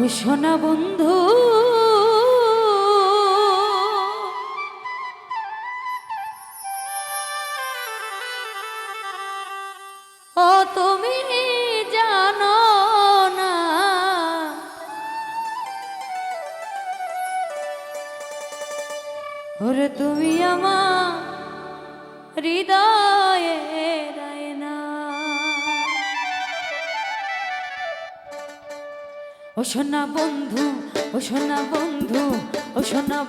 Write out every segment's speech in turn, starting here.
ও সোনা বন্ধু। ও তুমি জানো না। ওরে তুমি আমার হৃদয়ে। ও বন্ধু ও বন্ধু ও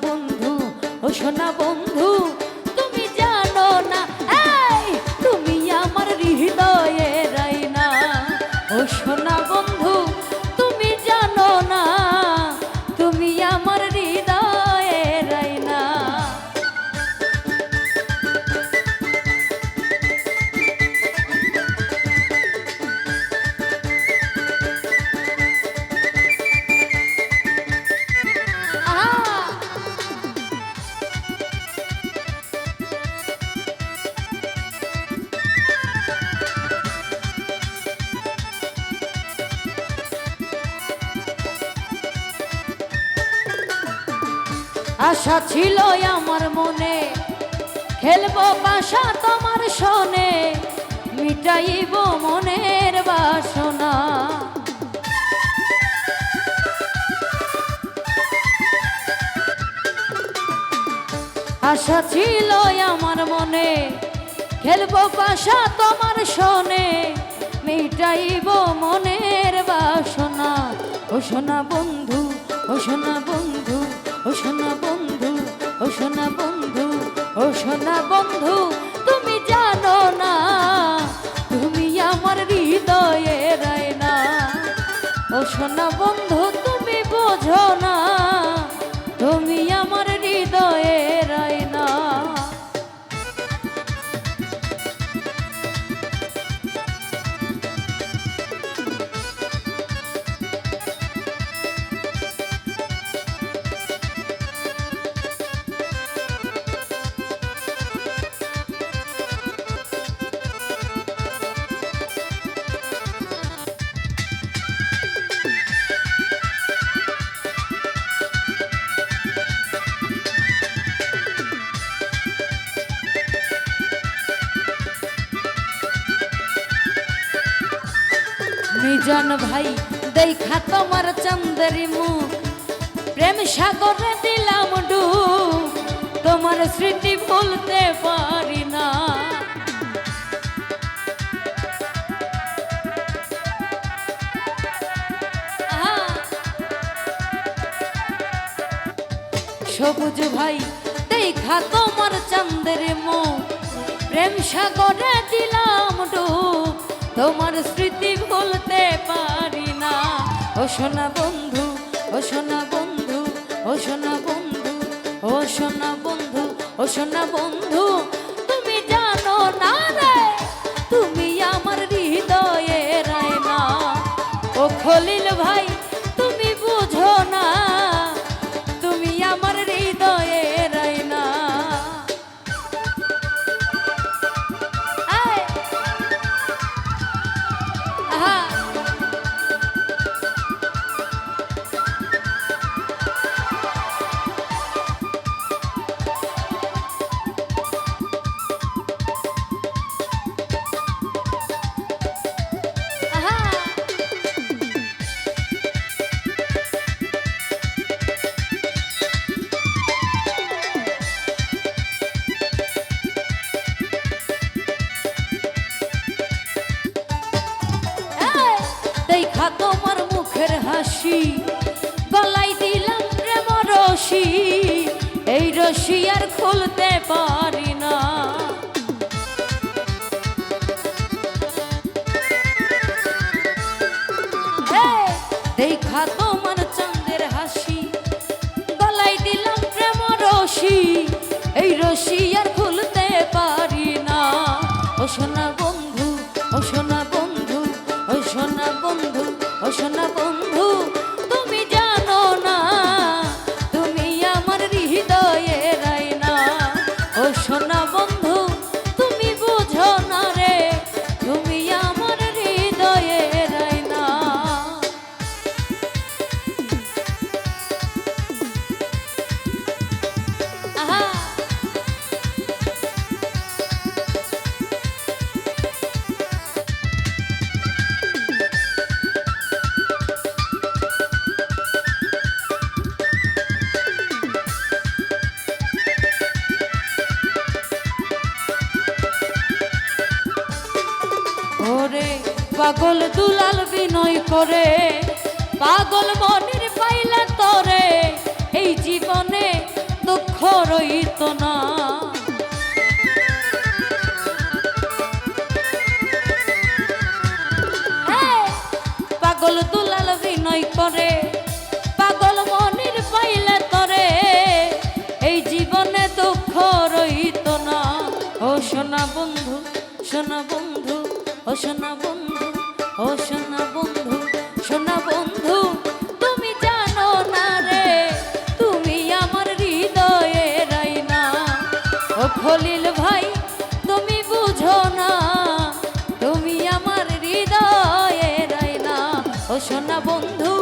বন্ধু ও বন্ধু। আশা ছিল আমার মনে। খেলব বাসা তোমার শোনে মিটাইব মনের বাসনা। আশা ছিল আমার মনে, খেলব বাসা তোমার শোনে মিটাইব মনের বাসনা। ও সোনা বন্ধু, ও সোনা বন্ধু সোনা বন্ধু, ও সোনা বন্ধু, ও সোনা বন্ধু, তুমি জানো না, তুমি আমার হৃদয়ে রায়না ও সোনা বন্ধু, তুমি বোঝো না, তুমি আমার হৃদয়ে মিজান ভাই, দেখা তোমার চন্দ্রি মুখ। প্রেম সাগরে দিলাম ডুব, তোমার স্মৃতি ভুলতে পারি না। সবুজ ভাই, দেখা তোমার চন্দ্রে মুখ। প্রেম সাগরে দিলাম তোমার স্মৃতি ভুলতে পারি না। ও সোনা বন্ধু, ও সোনা বন্ধু, ও সোনা বন্ধু, ও সোনা বন্ধু, ও সোনা বন্ধু, তুমি জানো না রে, তুমি আমার হৃদয়ে রায় না ও খলিল ভাই আর খুলতে পারি পাগল দুলাল বিনয় করে। পাগল মনের পাইলা তরে। এই জীবনে দুঃখ রইত না। পাগল দুলাল বিনয় করে। পাগল মনের পাইলে তরে। এই জীবনে দুঃখ রইত না। ও সোনা বন্ধু সোনা বন্ধু। ও বন্ধু ও বন্ধু, সোনা বন্ধু, তুমি জানো না রে, তুমি আমার হৃদয়ে রাইনা। ও খলিল ভাই, তুমি বুঝো না, তুমি আমার হৃদয়ে রাইনা। ও সোনা বন্ধু